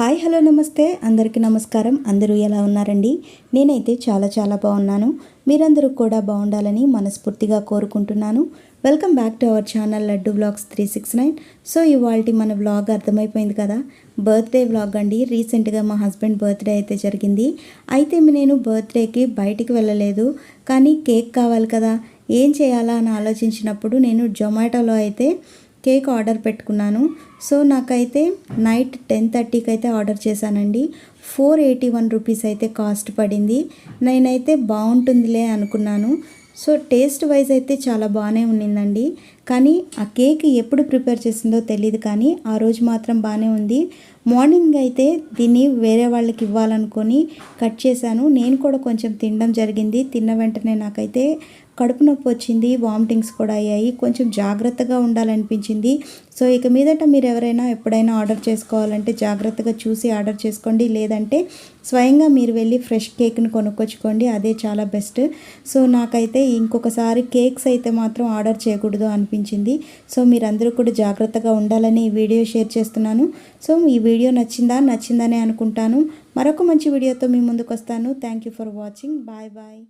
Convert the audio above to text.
Hi hello నమస్తే. అందరికీ నమస్కారం. అందరూ ఎలా ఉన్నారండి? నేనైతే చాలా చాలా బాగున్నాను. మీరందరూ కూడా బాగుండాలని మనస్ఫూర్తిగా కోరుకుంటున్నాను. Welcome back to our channel Laddu vlogs three six nine so ఇవాళ మన వ్లాగ్ అర్థమైపోయింది కదా? బర్త్డే వ్లాగ్ అండి. రీసెంట్గా మా హస్బెండ్ బర్త్డే అయితే జరిగింది. అయితే నేను బర్త్డేకి బయటికి వెళ్ళలేదు. కానీ కేక్ కావాలి కదా? ఏం చేయాలా అని ఆలోచించినప్పుడు నేను జొమాటోలో అయితే కేక్ ఆర్డర్ పెట్టుకున్నాను. సో నాకైతే నైట్ టెన్ థర్టీకి అయితే ఆర్డర్ చేశానండి. ఫోర్ ఎయిటీ వన్ రూపీస్ అయితే కాస్ట్ పడింది. నేనైతే బాగుంటుందిలే అనుకున్నాను. సో టేస్ట్ వైజ్ అయితే చాలా బాగానే ఉన్నిందండి. కానీ ఆ కేక్ ఎప్పుడు ప్రిపేర్ చేసిందో తెలియదు కానీ ఆ రోజు మాత్రం బాగానే ఉంది. మార్నింగ్ అయితే దీన్ని వేరే వాళ్ళకి ఇవ్వాలనుకొని కట్ చేశాను. నేను కూడా కొంచెం తినడం జరిగింది. తిన్న వెంటనే నాకైతే కడుపు నొప్పి వచ్చింది వామిటింగ్స్ కూడా అయ్యాయి. కొంచెం జాగ్రత్తగా ఉండాలనిపించింది. సో ఇక మీదట మీరు ఎవరైనా ఎప్పుడైనా ఆర్డర్ చేసుకోవాలంటే జాగ్రత్తగా చూసి ఆర్డర్ చేసుకోండి. లేదంటే స్వయంగా మీరు వెళ్ళి ఫ్రెష్ కేక్ని కొనుక్కొచ్చుకోండి. అదే చాలా బెస్ట్. సో నాకైతే ఇంకొకసారి కేక్స్ అయితే మాత్రం ఆర్డర్ చేయకూడదు అనిపించింది. అనిపించింది సో మీరందరూ కూడా జాగ్రత్తగా ఉండాలని ఈ వీడియో షేర్ చేస్తున్నాను. సో ఈ వీడియో నచ్చిందా? నచ్చిందనే అనుకుంటాను. మరొక మంచి వీడియోతో మీ ముందుకు వస్తాను thank you for watching bye bye